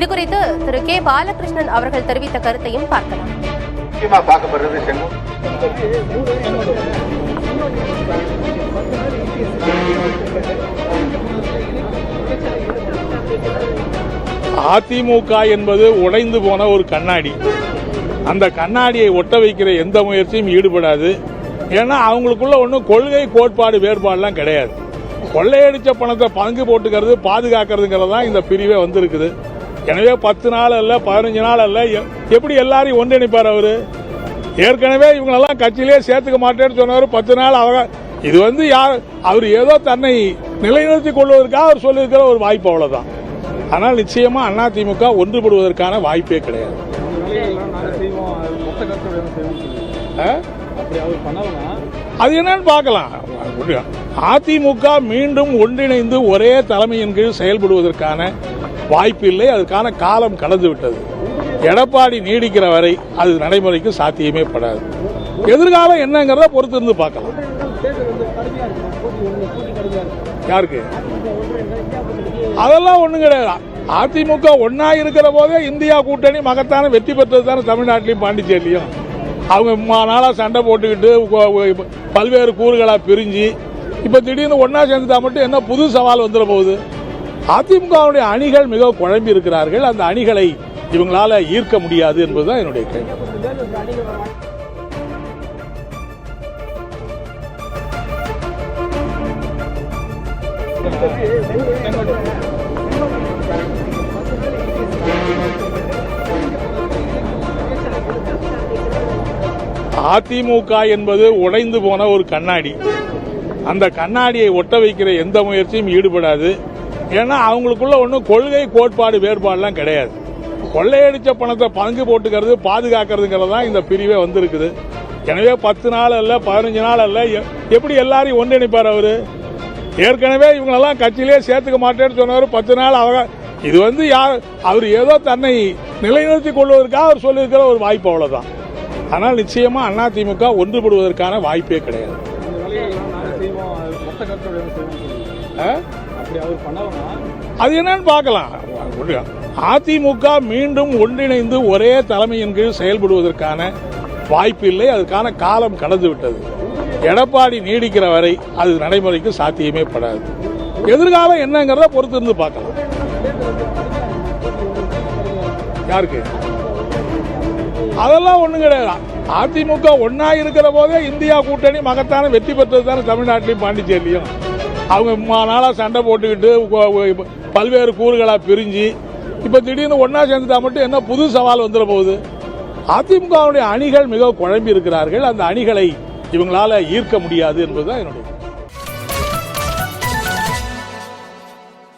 இது குறித்து திரு கே. பாலகிருஷ்ணன் அவர்கள் தெரிவித்த கருத்தையும் பார்க்கலாம். முக்கியமா பார்க்கப்படுறது செங்கோல் அதிமுக என்பது உடைந்து போன ஒரு கண்ணாடி. அந்த கண்ணாடியை ஒட்ட வைக்கிற எந்த முயற்சியும் ஈடுபடாது. ஏன்னா அவங்களுக்குள்ள ஒன்றும் கொள்கை கோட்பாடு வேறுபாடுலாம் கிடையாது. கொள்ளையடிச்ச பணத்தை பங்கு போட்டுக்கிறது பாதுகாக்கிறதுங்கிறது தான் இந்த பிரிவே வந்திருக்குது. எனவே பத்து நாள் அல்ல பதினஞ்சு நாள் அல்ல எ- எப்படி எல்லாரையும் ஒன்றிணைப்பார் அவரு? ஏற்கனவே இவங்களெல்லாம் கட்சியிலே சேர்த்துக்க மாட்டேன்னு சொன்னவர் பத்து நாள் அவங்க இது வந்து யார் அவர் ஏதோ தன்னை நிலைநிறுத்திக் கொள்வதற்காக அவர் சொல்லியிருக்கிற ஒரு வாய்ப்பு அவ்வளவுதான். ஆனால் நிச்சயமா அதிமுக ஒன்றுபடுவதற்கான வாய்ப்பே கிடையாது. அது என்னன்னு பார்க்கலாம். அதிமுக மீண்டும் ஒன்றிணைந்து ஒரே தலைமையின் கீழ் செயல்படுவதற்கான வாய்ப்பு இல்லை அதற்கான காலம் கடந்து விட்டது. எடப்பாடி நீடிக்கிற வரை அது நடைமுறைக்கு சாத்தியமே படாது. எதிர்காலம் என்னங்கிறத பொறுத்து இருந்து பார்க்கலாம். யாருக்கு? அதெல்லாம் ஒண்ணும் கிடையாது. அதிமுக ஒன்னா இருக்கிற போதே இந்தியா கூட்டணி மகத்தான வெற்றி பெற்றது தானே தமிழ்நாட்டிலையும் பாண்டிச்சேரியிலையும். அவங்க மா- சண்டை போட்டுக்கிட்டு பல்வேறு கூறுகளாக பிரிஞ்சு இப்போ திடீர்னு ஒன்றா சேர்ந்துட்டா மட்டும் என்ன புது சவால் வந்துட போகுது? அதிமுகவுடைய அணிகள் மிக குழம்பி இருக்கிறார்கள். அந்த அணிகளை இவங்களால ஈர்க்க முடியாது என்பதுதான் என்னுடைய கேள்வி. அதிமுக என்பது உடைந்து போன ஒரு கண்ணாடி. அந்த கண்ணாடியை ஒட்ட வைக்கிற எந்த முயற்சியும் ஈடுபடாது. ஏன்னா அவங்களுக்குள்ள ஒன்றும் கொள்கை கோட்பாடு வேறுபாடுலாம் கிடையாது. கொள்ளையடிச்ச பணத்தை பங்கு போட்டுக்கிறது பாதுகாக்கிறதுங்கிறது தான் இந்த பிரிவே வந்திருக்குது. எனவே பத்து நாள் அல்ல பதினஞ்சு நாள் அல்ல எ- எப்படி எல்லாரையும் ஒன்றிணைப்பார் அவர்? ஏற்கனவே இவங்களெல்லாம் கட்சியிலே சேர்த்துக்க மாட்டேன்னு சொன்னவர் பத்து நாள் அவங்க இது வந்து யார் அவர் ஏதோ தன்னை நிலைநிறுத்திக் கொள்வதற்காக அவர் சொல்லியிருக்கிற ஒரு வாய்ப்பு அவ்வளோதான் ஆனால் நிச்சயமாக அதிமுக ஒன்றுபடுவதற்கான வாய்ப்பே கிடையாது. அது? அப்படி அவர் என்னன்னு பார்க்கலாம். அதிமுக மீண்டும் ஒன்றிணைந்து ஒரே தலைமையின் கீழ் செயல்படுவதற்கான வாய்ப்பு இல்லை. அதற்கான காலம் கடந்து விட்டது. எடப்பாடி நீடிக்கிற வரை அது நடைமுறைக்கு சாத்தியமே படாது. எதிர்காலம் என்னங்கிறத பொறுத்து இருந்து பார்க்கலாம். யாருக்கு? அதெல்லாம் ஒண்ணும் கிடையாது. அதிமுக ஒன்னா இருக்கிற போதே இந்தியா கூட்டணி மகத்தான வெற்றி பெற்றது தானே தமிழ்நாட்டிலையும் பாண்டிச்சேரியிலையும். அவங்க நாளாக சண்டை போட்டுக்கிட்டு பல்வேறு கூறுகளாக பிரிஞ்சு இப்போ திடீர்னு ஒன்றா சேர்ந்துட்டா மட்டும் என்ன புது சவால் வந்துட போகுது? அதிமுகவுடைய அணிகள் மிக குழம்பி இருக்கிறார்கள். அந்த அணிகளை இவங்களால ஈர்க்க முடியாது என்பதுதான் என்னுடைய